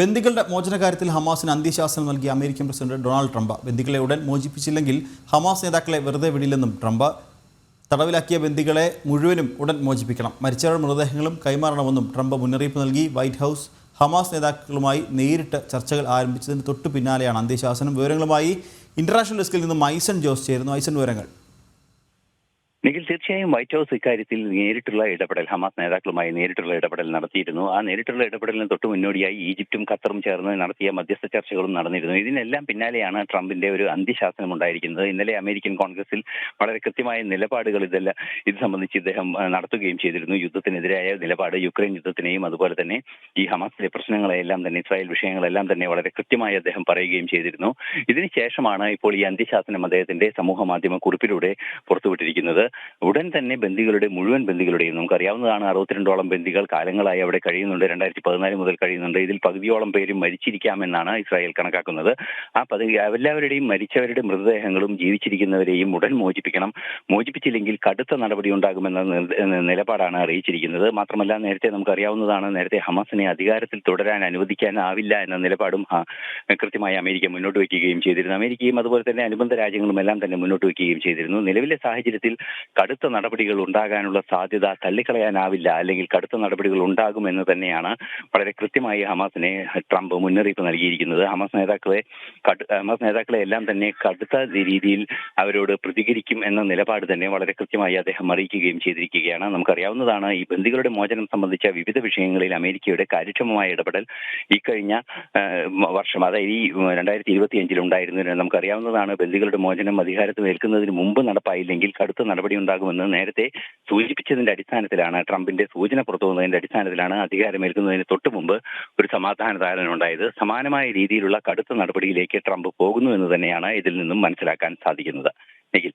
ബന്ദികളുടെ മോചന കാര്യത്തിൽ ഹമാസിന് അന്ത്യശാസനം നൽകിയ അമേരിക്കൻ പ്രസിഡന്റ് ഡൊണാൾഡ് ട്രംപ്. ബന്ദികളെ ഉടൻ മോചിപ്പിച്ചില്ലെങ്കിൽ ഹമാസ് നേതാക്കളെ വെറുതെ വിടില്ലെന്നും ട്രംപ് തടവിലാക്കിയ ബന്ദികളെ മുഴുവനും ഉടൻ മോചിപ്പിക്കണം. മരിച്ചവരുടെ മൃതദേഹങ്ങളും കൈമാറണമെന്നും ട്രംപ് മുന്നറിയിപ്പ് നൽകി. വൈറ്റ് ഹൗസ് ഹമാസ് നേതാക്കളുമായി നേരിട്ട് ചർച്ചകൾ ആരംഭിച്ചതിന് തൊട്ടു പിന്നാലെയാണ് അന്ത്യശാസനം. വിവരങ്ങളുമായി ഇന്റർനാഷണൽ ഡെസ്കിൽ നിന്നും ഐസൺ ജോസ് ചേരുന്നു. ഐസൺ വിവരങ്ങൾ. നിഖിൽ തീർച്ചയായും വൈറ്റ് ഹൗസ് ഇക്കാര്യത്തിൽ നേരിട്ടുള്ള ഇടപെടൽ ഹമാസ് നേതാക്കളുമായി നേരിട്ടുള്ള ഇടപെടൽ നടത്തിയിരുന്നു. ആ നേരിട്ടുള്ള ഇടപെടലിന് തൊട്ട് മുന്നോടിയായി ഈജിപ്തും ഖത്തറും ചേർന്ന് നടത്തിയ മധ്യസ്ഥ ചർച്ചകളും നടന്നിരുന്നു. ഇതിനെല്ലാം പിന്നാലെയാണ് ട്രംപിന്റെ ഒരു അന്ത്യശാസനം ഉണ്ടായിരിക്കുന്നത്. ഇന്നലെ അമേരിക്കൻ കോൺഗ്രസിൽ വളരെ കൃത്യമായ നിലപാടുകൾ ഇതെല്ലാം ഇത് സംബന്ധിച്ച് ഇദ്ദേഹം നടത്തുകയും ചെയ്തിരുന്നു. യുദ്ധത്തിനെതിരായ നിലപാട് യുക്രൈൻ യുദ്ധത്തിനെയും അതുപോലെ തന്നെ ഈ ഹമാസിലെ പ്രശ്നങ്ങളെല്ലാം തന്നെ ഇസ്രായേൽ വിഷയങ്ങളെല്ലാം തന്നെ വളരെ കൃത്യമായി അദ്ദേഹം പറയുകയും ചെയ്തിരുന്നു. ഇതിനുശേഷമാണ് ഇപ്പോൾ ഈ അന്ത്യശാസനം അദ്ദേഹത്തിന്റെ സമൂഹ മാധ്യമ കുറിപ്പിലൂടെ പുറത്തുവിട്ടിരിക്കുന്നത്. ഉടൻ തന്നെ ബന്ദികളുടെ മുഴുവൻ ബന്ദികളുടെയും നമുക്കറിയാവുന്നതാണ് അറുപത്തിരണ്ടോളം ബന്ദികൾ കാലങ്ങളായി അവിടെ കഴിയുന്നുണ്ട്. രണ്ടായിരത്തി പതിനാല് മുതൽ കഴിയുന്നുണ്ട്. ഇതിൽ പകുതിയോളം പേരും മരിച്ചിരിക്കാമെന്നാണ് ഇസ്രായേൽ കണക്കാക്കുന്നത്. ആ പകുതി എല്ലാവരുടെയും മരിച്ചവരുടെ മൃതദേഹങ്ങളും ജീവിച്ചിരിക്കുന്നവരെയും ഉടൻ മോചിപ്പിക്കണം. മോചിപ്പിച്ചില്ലെങ്കിൽ കടുത്ത നടപടി ഉണ്ടാകുമെന്ന നിലപാടാണ് അറിയിച്ചിരിക്കുന്നത്. മാത്രമല്ല നേരത്തെ നമുക്കറിയാവുന്നതാണ് നേരത്തെ ഹമാസിനെ അധികാരത്തിൽ തുടരാൻ അനുവദിക്കാനാവില്ല എന്ന നിലപാടും കൃത്യമായി അമേരിക്ക മുന്നോട്ട് വയ്ക്കുകയും ചെയ്തിരുന്നു. അമേരിക്കയും അതുപോലെ തന്നെ അനുബന്ധ രാജ്യങ്ങളും എല്ലാം തന്നെ മുന്നോട്ട് വയ്ക്കുകയും ചെയ്തിരുന്നു. നിലവിലെ സാഹചര്യത്തിൽ കടുത്ത നടപടികൾ ഉണ്ടാകാനുള്ള സാധ്യത തള്ളിക്കളയാനാവില്ല. അല്ലെങ്കിൽ കടുത്ത നടപടികൾ ഉണ്ടാകുമെന്ന് തന്നെയാണ് വളരെ കൃത്യമായി ഹമാസിനെ ട്രംപ് മുന്നറിയിപ്പ് നൽകിയിരിക്കുന്നത്. ഹമാസ് നേതാക്കളെ ഹമാസ് നേതാക്കളെ എല്ലാം തന്നെ കടുത്ത രീതിയിൽ അവരോട് പ്രതികരിക്കും എന്ന നിലപാട് തന്നെ വളരെ കൃത്യമായി അദ്ദേഹം അറിയിക്കുകയും ചെയ്തിരിക്കുകയാണ്. നമുക്കറിയാവുന്നതാണ് ഈ ബന്ദികളുടെ മോചനം സംബന്ധിച്ച വിവിധ വിഷയങ്ങളിൽ അമേരിക്കയുടെ കാര്യക്ഷമമായ ഇടപെടൽ ഇക്കഴിഞ്ഞ കഴിഞ്ഞ വർഷം അതായത് ഈ രണ്ടായിരത്തി ഇരുപത്തിയഞ്ചിൽ ഉണ്ടായിരുന്നു നമുക്കറിയാവുന്നതാണ് ബന്ദികളുടെ മോചനം അധികാരത്തിൽ നിൽക്കുന്നതിന് മുമ്പ് നടപ്പായില്ലെങ്കിൽ കടുത്ത നടപടി ഉണ്ടാകുമെന്ന് നേരത്തെ സൂചിപ്പിച്ചതിന്റെ അടിസ്ഥാനത്തിലാണ് ട്രംപിന്റെ സൂചന പുറത്തു വന്നതിന്റെ അടിസ്ഥാനത്തിലാണ് അധികാരമേൽക്കുന്നതിന് തൊട്ടു മുമ്പ് ഒരു സമാധാന ധാരണ ഉണ്ടായത്. സമാനമായ രീതിയിലുള്ള കടുത്ത നടപടിയിലേക്ക് ട്രംപ് പോകുന്നു എന്ന് തന്നെയാണ് ഇതിൽ നിന്നും മനസ്സിലാക്കാൻ സാധിക്കുന്നത്. നിഖിൽ.